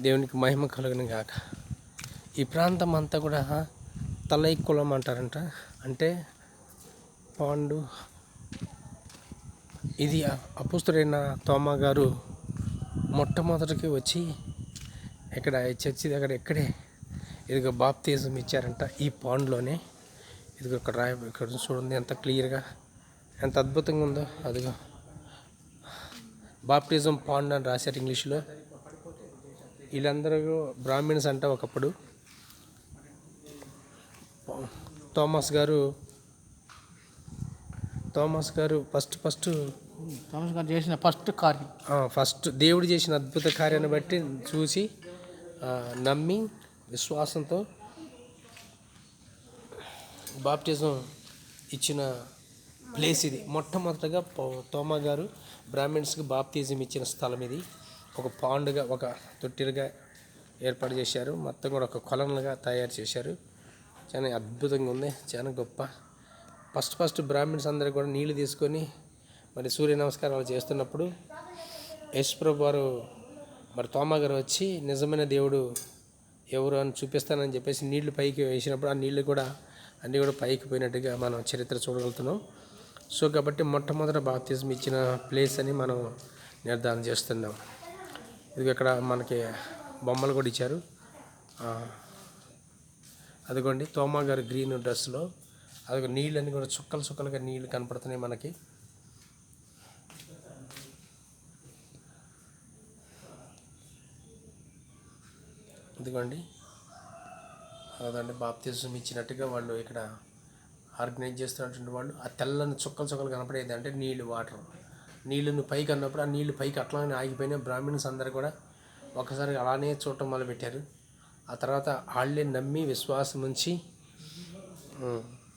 దేవునికి మహిమ కలుగును గాక. ఈ ప్రాంతం అంతా కూడా తలై కులం అంటారంట. అంటే పాండు ఇది అపుస్తుడైన తోమా గారు మొట్టమొదటికి వచ్చి ఇక్కడ చర్చి దగ్గర ఎక్కడే ఇదిగో బాప్తీజం ఇచ్చారంట ఈ పాండ్లోనే. ఇదిగో ఇక్కడ రాయ ఇక్కడ చూడండి ఎంత క్లియర్గా ఎంత అద్భుతంగా ఉందో. అదిగో. బాప్టిజం పాండ్ అని రాశారు ఇంగ్లీష్లో. వీళ్ళందరూ బ్రాహ్మిన్స్ అంట ఒకప్పుడు. థామస్ గారు థామస్ గారు ఫస్ట్ ఫస్ట్ థామస్ గారు చేసిన ఫస్ట్ కార్యం. ఫస్ట్ దేవుడు చేసిన అద్భుత కార్యాన్ని బట్టి చూసి నమ్మి విశ్వాసంతో బాప్టిజం ఇచ్చిన ప్లేస్ ఇది. మొట్టమొదటగా తోమా గారు బ్రాహ్మిన్స్కి బాప్తిజం ఇచ్చిన స్థలం ఇది. ఒక పాండుగా ఒక తొట్టిలుగా ఏర్పాటు చేశారు. మొత్తం కూడా ఒక కొలనుగా తయారు చేశారు. చాలా అద్భుతంగా ఉంది. చాలా గొప్ప. ఫస్ట్ ఫస్ట్ బ్రాహ్మిన్స్ అందరూ కూడా నీళ్ళు తీసుకొని మరి సూర్య నమస్కారాలు చేస్తున్నప్పుడు యశ్ప్రభు వారు మరి తోమగారు వచ్చి నిజమైన దేవుడు ఎవరు అని చూపిస్తానని చెప్పేసి నీళ్ళు పైకి వేసినప్పుడు ఆ నీళ్ళు కూడా అన్నీ కూడా పైకి పోయినట్టుగా మనం చరిత్ర చూడగలుగుతున్నాం. సో కాబట్టి మొట్టమొదట బాప్తిజం ఇచ్చిన ప్లేస్ అని మనం నిర్ధారణ చేస్తున్నాం. ఇది ఇక్కడ మనకి బొమ్మలు కూడా ఇచ్చారు. అదిగోండి తోమా గారు గ్రీన్ డ్రెస్లో అదిగో అన్నీ కూడా చుక్కలు చుక్కలుగా నీళ్ళు కనపడుతున్నాయి మనకి. ఇదిగోండి అదండి బాప్తిజం ఇచ్చినట్టుగా వాళ్ళు ఇక్కడ ఆర్గనైజ్ చేస్తున్నటువంటి వాళ్ళు. ఆ తెల్లని చుక్కలు చుక్కలు కనపడేది అంటే నీళ్ళు వాటర్. నీళ్ళను పైకి అన్నప్పుడు ఆ నీళ్ళు పైకి అట్లానే ఆగిపోయినా బ్రాహ్మిన్స్ అందరు కూడా ఒకసారి అలానే చూడటం మొదలుపెట్టారు. ఆ తర్వాత వాళ్ళే నమ్మి విశ్వాసం ఉంచి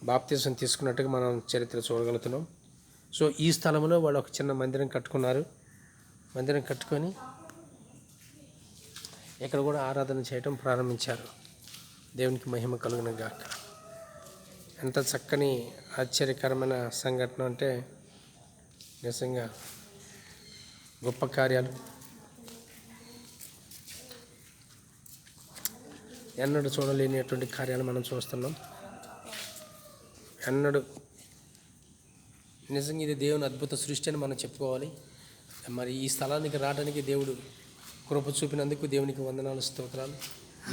బాప్తీసం తీసుకున్నట్టుగా మనం చరిత్ర చూడగలుగుతున్నాం. సో ఈ స్థలంలో వాళ్ళు ఒక చిన్న మందిరం కట్టుకున్నారు. మందిరం కట్టుకొని ఇక్కడ కూడా ఆరాధన చేయటం ప్రారంభించారు. దేవునికి మహిమ కలుగునగాక. ఎంత చక్కని ఆశ్చర్యకరమైన సంఘటన అంటే నిజంగా గొప్ప కార్యాలు. ఎన్నడూ చూడలేనిటువంటి కార్యాలు మనం చూస్తున్నాం. ఎన్నడూ నిజంగా ఇది దేవుని అద్భుత సృష్టి అని మనం చెప్పుకోవాలి. మరి ఈ స్థలానికి రావడానికి దేవుడు కృప చూపినందుకు దేవునికి వందనాలు స్తోత్రాలు.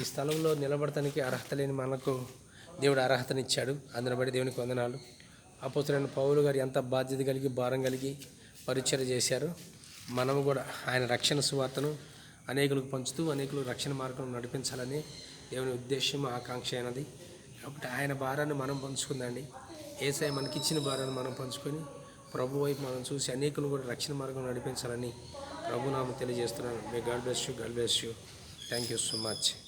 ఈ స్థలంలో నిలబడటానికి అర్హత లేని మనకు దేవుడు అర్హతనిచ్చాడు. అందుని బట్టి దేవునికి వందనాలు. అపోసరైన పౌలు గారు ఎంత బాధ్యత కలిగి భారం కలిగి పరిచయం చేశారు మనము కూడా ఆయన రక్షణ సువార్తను అనేకులకు పంచుతూ అనేకులు రక్షణ మార్గం నడిపించాలని దేవుని ఉద్దేశం ఆకాంక్ష అయినది. కాబట్టి ఆయన భారాన్ని మనం పంచుకుందండి. ఏసఐ మనకిచ్చిన భారాన్ని మనం పంచుకొని ప్రభు వైపు మనం చూసి అనేకులు కూడా రక్షణ మార్గం నడిపించాలని ప్రభునామం తెలియజేస్తున్నాను. May God bless you God bless you thank you so much